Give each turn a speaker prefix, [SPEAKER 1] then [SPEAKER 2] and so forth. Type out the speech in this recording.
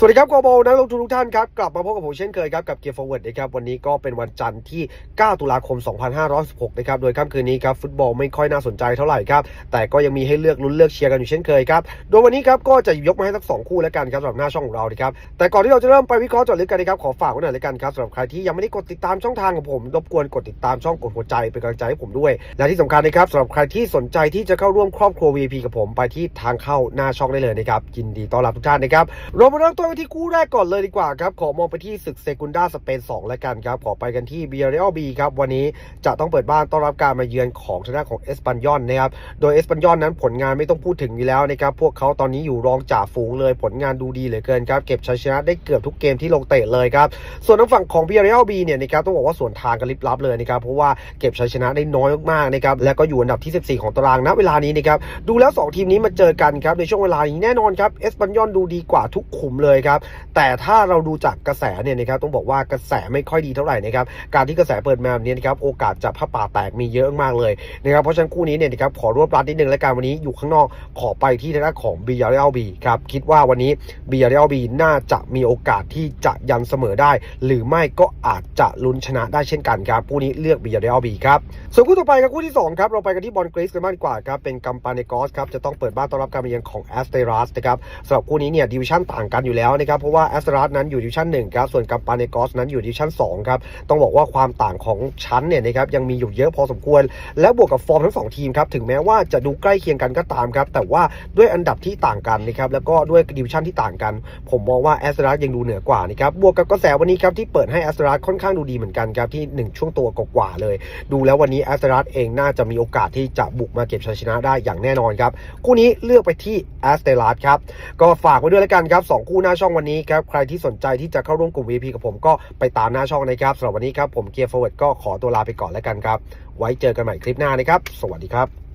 [SPEAKER 1] สวัสดีครับโกโบนักลงทุนทุกท่านครับ กลับมาพบกับผมเช่นเคยครับ กับเกียร์ฟอร์เวิร์ดนะครับวันนี้ก็เป็นวันจันทร์ที่ 9 ตุลาคม 2516 นะครับ โดยค่ำคืนนี้ครับ ฟุตบอลไม่ค่อยน่าสนใจเท่าไหร่ครับ แต่ก็ยังมีให้เลือกลุ้นเลือกเชียร์กันอยู่เช่นเคยครับ โดยวันนี้ครับก็จะหยิบยกมาให้ทั้งสองคู่แล้วกันครับสำหรับหน้าช่องของเรานะครับแต่ก่อนที่เราจะเริ่มไปวิเคราะห์จาะลึกกันนะครับขอฝากไว้หน่อยแล้วกันครับสำหรับใครที่ยังไม่ได้กดติดตามช่องทางของผมรบกวนกดติดตามช่องกดหัวใจเป็นกำลังใจให้ผมด้วย และที่สำคัญนะครับสำหรับใครที่สนใจที่จะเข้าร่วมครอบครัว VIP กับผมไปที่ทางเข้าหน้าช่องได้เลยนะครับยินดีต้อนรับทุกท่านนะครับเรามาเริ่มต้นกันที่คู่แรกก่อนเลยดีกว่าครับ ขอมองไปที่ศึกเซกุนดาสเปน2แล้วกันครับ ขอไปกันที่เบียร์เรลบีครับ วันนี้จะต้องเปิดบ้านต้อนรับการมาเยือนของทางด้านของเอสปันยอนนะครับ โดยเอสปันยอนนั้นผลงานไม่ต้องพูดถึงอยู่แล้วนะครับ พวกเขาตอนนี้อยู่รองจ่าฝูงเลย ผลงานดูดีเหลือเกินครับ เก็บชัยชนะได้เกือบทุกเกมที่ลงเตะเลยครับ ส่วนทางฝั่งของเบียร์เรลบีเนี่ยนะครับต้องบอกว่าส่วนทางกันลิบลับเลยนะครับ เพราะว่าเก็บชัยชนะได้น้อยมากๆนะครับ และก็อยู่อันดับที่ 14 ของตารางณเวลานี้นะครับ ดูแล้ว 2 ทีมนี้มาเจอกันครับในช่วงเวลานี้แน่นอนครับเอสปันยอนดูดีกว่าทุกขุมเลยครับ แต่ถ้าเราดูจากกระแสเนี่ยนะครับต้องบอกว่ากระแสไม่ค่อยดีเท่าไหร่นะครับ การที่กระแสเปิดมาแบบนี้นะครับโอกาสจะผ้าป่าแตกมีเยอะมากเลยนะครับ เพราะฉะนั้นคู่นี้เนี่ยนะครับขอรวบรัดนิดนึงและกันวันนี้อยู่ข้างนอกขอไปที่ทางด้านของบียาเรลบีครับคิดว่าวันนี้บียาเรลบีน่าจะมีโอกาสที่จะยันเสมอได้ หรือไม่ก็อาจจะลุ้นชนะได้เช่นกันครับคู่นี้เลือกบียาเรลบีครับส่วนคู่ต่อไปครับคู่ที่สองครับเราไปกันที่บอลกรีซกันบ้างดีกว่าครับเป็นกัมปาเนกอสครับจะต้องเปิดบ้านต้อนรับการมาเยือนของแอสเตรัสนะครับสำหรับคู่นี้เนี่ยดิวิชั่นต่างกันอยู่แล้วนะครับเพราะว่าแอสตรัสนั้นอยู่ดิวิชั่นหนึ่งครับส่วนกัมปาเนกอสนั้นอยู่ดิวิชั่นสองครับต้องบอกว่าความต่างของชั้นเนี่ยนะครับยังมีอยู่เยอะพอสมควร และบวกกับฟอร์มทั้งสองทีมครับถึงแม้ว่าจะดูใกล้เคียงกันก็ตามครับแต่ว่าด้วยอันดับที่ต่างกันนะครับแล้วก็ด้วยดิวิชั่นที่ต่างกัน ผมมองว่าแอสตรัสยังดูเหนือกว่านะครับบวกกับกระแสวันนี้ครับที่เปิดให้แอสตรัสค่อนข้างดูดีเหมือนกันครับที่หนึ่งช่วงตัวกว่าเลย ดูแล้ววันนี้แอสตรัสเองน่าจะมีโอกาสที่จะบุกมาเก็บชัยชนะได้อย่างแน่นอนครับคู่นี้เลือกไปที่แอสเตรัสครับก็ฝากไว้ด้วยแล้วกันครับสองคู่หน้าน้าช่องวันนี้ครับ ใครที่สนใจที่จะเข้าร่วมกลุ่ม VP กับผมก็ไปตามหน้าช่องนะครับสำหรับวันนี้ครับผมเกียร์ฟอร์เวิร์ดก็ขอตัวลาไปก่อนแล้วกันครับ ไว้เจอกันใหม่คลิปหน้านะครับ สวัสดีครับ